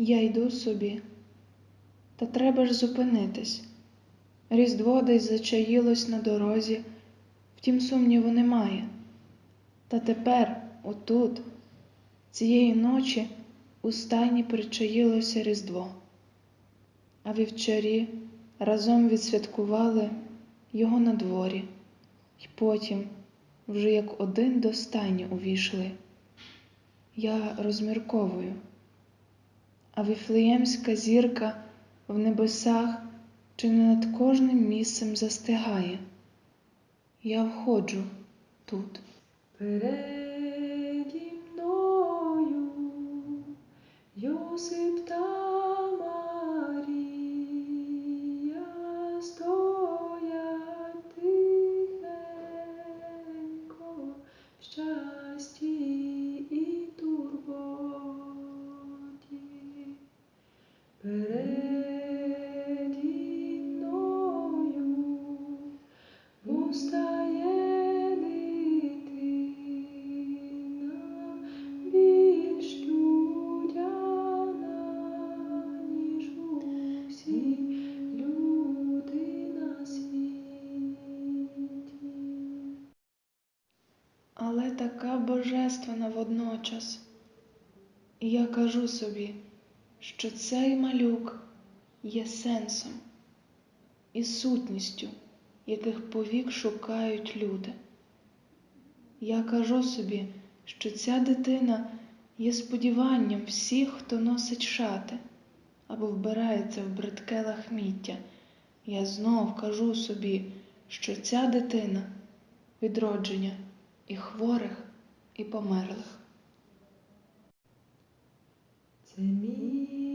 Я йду собі, та треба ж зупинитись. Різдво десь зачаїлось на дорозі, втім сумніву немає. Та тепер, отут, цієї ночі, у стайні причаїлося Різдво, а вівчарі разом відсвяткували його на дворі, й потім, вже як один до стайні увійшли. Я розмірковую, а віфлеємська зірка в небесах чи не над кожним місцем застигає. Я входжу тут. Переді мною Йосип та Марія стоять тихенько щасті але така божественна водночас. І я кажу собі, що цей малюк є сенсом і сутністю, яких повік шукають люди. Я кажу собі, що ця дитина є сподіванням всіх, хто носить шати або вбирається в бридке лахміття. Я знов кажу собі, що ця дитина відродження і хворих, і померлих. Це місце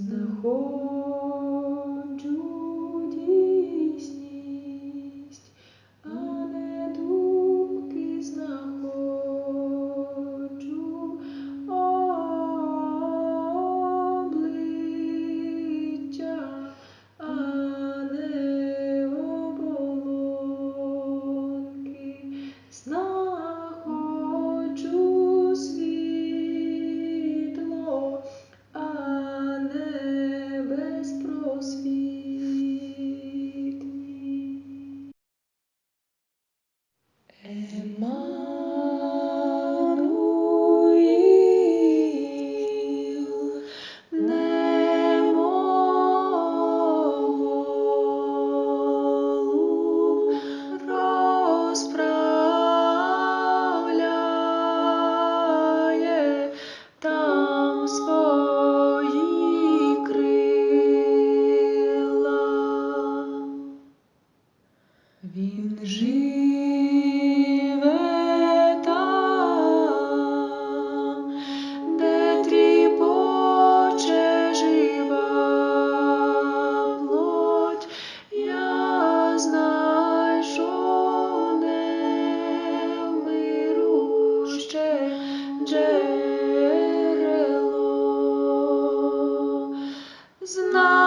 Знаходжу な